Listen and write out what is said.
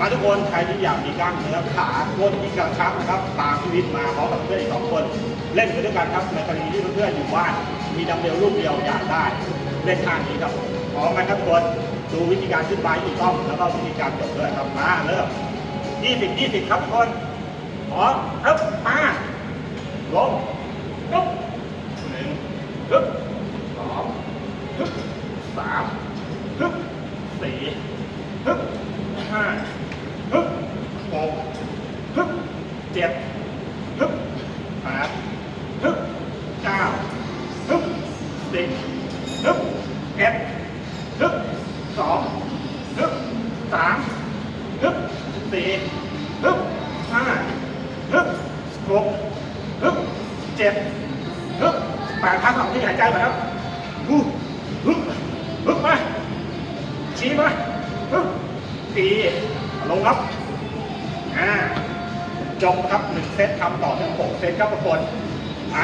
มาทุกคนใครที่อยากมีกล้ามเนื้อขาก้นที่กระชับนะครับตามชีวิตมาพร้อมกับเพื่อนอีกสองคน เล่นไปด้วยกันครับในกรณีที่เพื่อนๆอยู่บ้านมีดัมเบลลูกเดียวอยากได้เล่นท่านี้ครับพร้อมไหมครับทุกคนดูวิธีการขึ้นไปถูกต้องแล้วก็วิธีการจบด้วยครับมาเริ่ม20 20 ครับทุกคนพร้อมครับมาลงปึ๊บหนึ่งปึ๊บสองปึ๊บสามปึ๊บสี่ปึ๊บห้าปึ๊บหกปึ๊บเจ็ดปึ๊บแปดปึ๊บเก้าปึ๊บสิบปึ๊บเอ็ดปึ๊บสองปึ๊บสามปึ๊บสี่ปึ๊บห้าปึ๊บหกปึ๊บเจ็ดปึ๊บแปดพักสองที่หายใจก่อนครับฮึบฮึบฮึบมาชี้มาฮึบตีลงครับอ่า จบครับหนึ่งเซตทำต่อทั้งหกเซตครับทุกคนไป